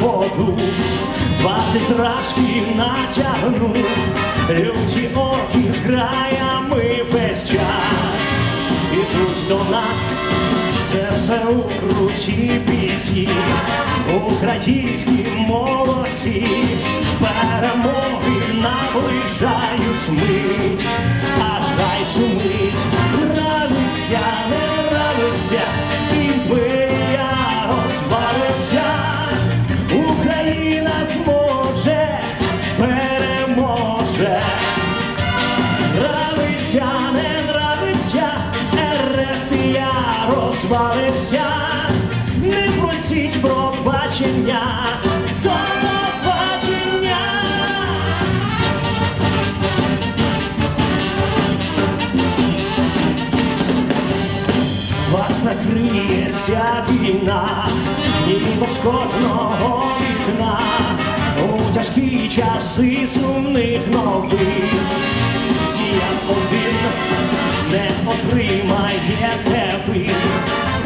подув, вати зражки натягнув, люті орки з граями весь час. Ідуть до нас, це все у круті пісні, українські молодці, перемоги наближають мить, аж хай шумить, нравиться, не нравиться, імперія розвалився, не просіть пробачення, до побачення. Вас війна, ніби з кожного вікна, у тяжкі часи сумних новин. Сіян один не отримаєте ви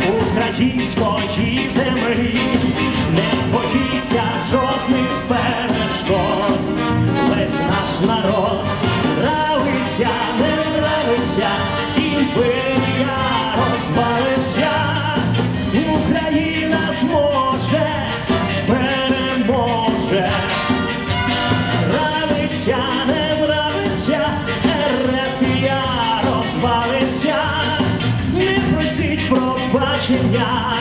української землі, не боїться жодних перешкод. Весь наш народ нравиться, не нравиться, імперія розвалиться, Україна зможе, переможе. Нравиться, не розвалиться, не просіть пробачення,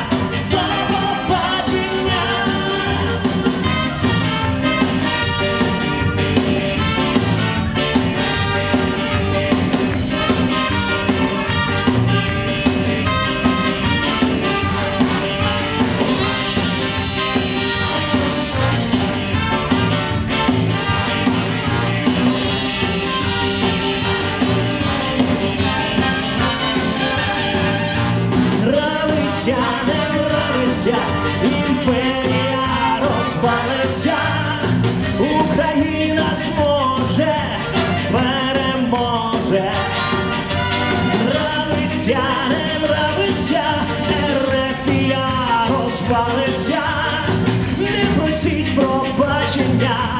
враниться, не враниться, імперія розпалиться, Україна зможе, переможе, Нравиться, не нравиться, ерефія розпалиться, не просіть пробачення.